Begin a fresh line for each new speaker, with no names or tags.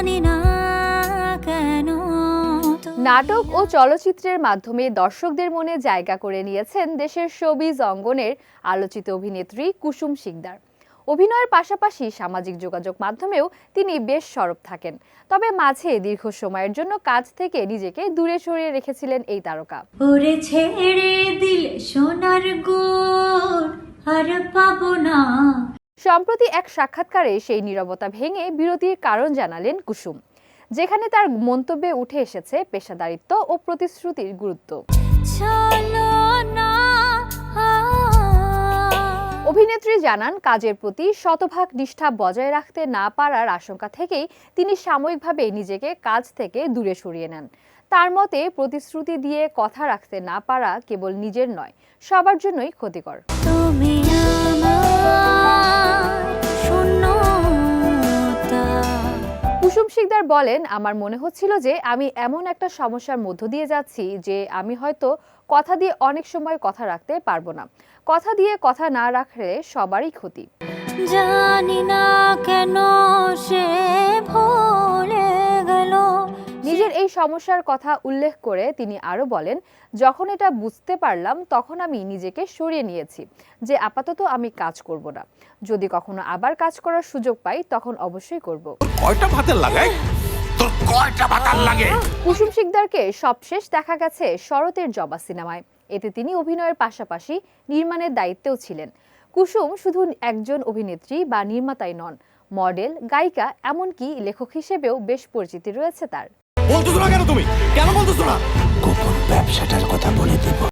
জানি না কেন
নাটক ও চলচ্চিত্রের মাধ্যমে দর্শকদের মনে জায়গা করে নিয়েছেন দেশের শোবিজ অঙ্গনের আলোচিত অভিনেত্রী কুসুম শিকদার। অভিনয়ের পাশাপাশি সামাজিক যোগাযোগ মাধ্যমেও তিনি বেশ সরব থাকেন। তবে মাঝে দীর্ঘ সময়ের জন্য কাজ থেকে নিজেকে দূরে সরিয়ে রেখেছিলেন এই তারকা।
ওরে ছেড়ে দিলে সোনার গুণ আর পাবো না
সম্প্রতি এক সাক্ষাৎকারে সেই নীরবতা ভেঙে বিরতির কারণ জানালেন কুসুম যেখানে তার মন্তব্যে উঠে এসেছে পেশাদারিত্ব ও প্রতিশ্রুতির গুরুত্ব। অভিনেত্রী জানান কাজের প্রতি শতভাগ নিষ্ঠা বজায় রাখতে না পারার আশঙ্কা থেকেই তিনি সাময়িকভাবে নিজেকে কাজ থেকে দূরে সরিয়ে নেন। তার মতে প্রতিশ্রুতি দিয়ে কথা রাখতে না পারা কেবল নিজের নয় সবার জন্যই ক্ষতিকর।
তুমি
কুসুম শিকদার বলেন, আমার মনে হচ্ছিল যে আমি এমন একটা সমস্যার মধ্য দিয়ে যাচ্ছি যে আমি হয়তো কথা দিয়ে অনেক সময় কথা রাখতে পারব না। কথা দিয়ে কথা না রাখলে সবারই ক্ষতি।
জানি না কেন সে
সমস্যার কথা উল্লেখ করে তিনি আরও বলেন যখন এটা বুঝতে পারলাম তখন আমি নিজেকে সরিয়ে নিয়েছি যে আপাতত আমি কাজ করব না। যদি কখনো আবার কাজ করার সুযোগ পাই তখন অবশ্যই করব।
কয়টা ভাতের লাগাই তোর কয়টা ভাতার লাগে?
কুসুম শিকদারকে সবশেষ দেখা গেছে শরতের জবা সিনেমায়। এতে তিনি অভিনয়ের পাশাপাশি নির্মাণের দায়িত্বেও ছিলেন। কুসুম শুধু একজন অভিনেত্রী বা নির্মাতাই নন মডেল গায়িকা এমনকি লেখক হিসেবেও বেশ পরিচিতি রয়েছে তার।
বলতেছো না কেন তুমি? কেন বলতেছো না? গোপন ব্যবসাটার কথা বলে দেব।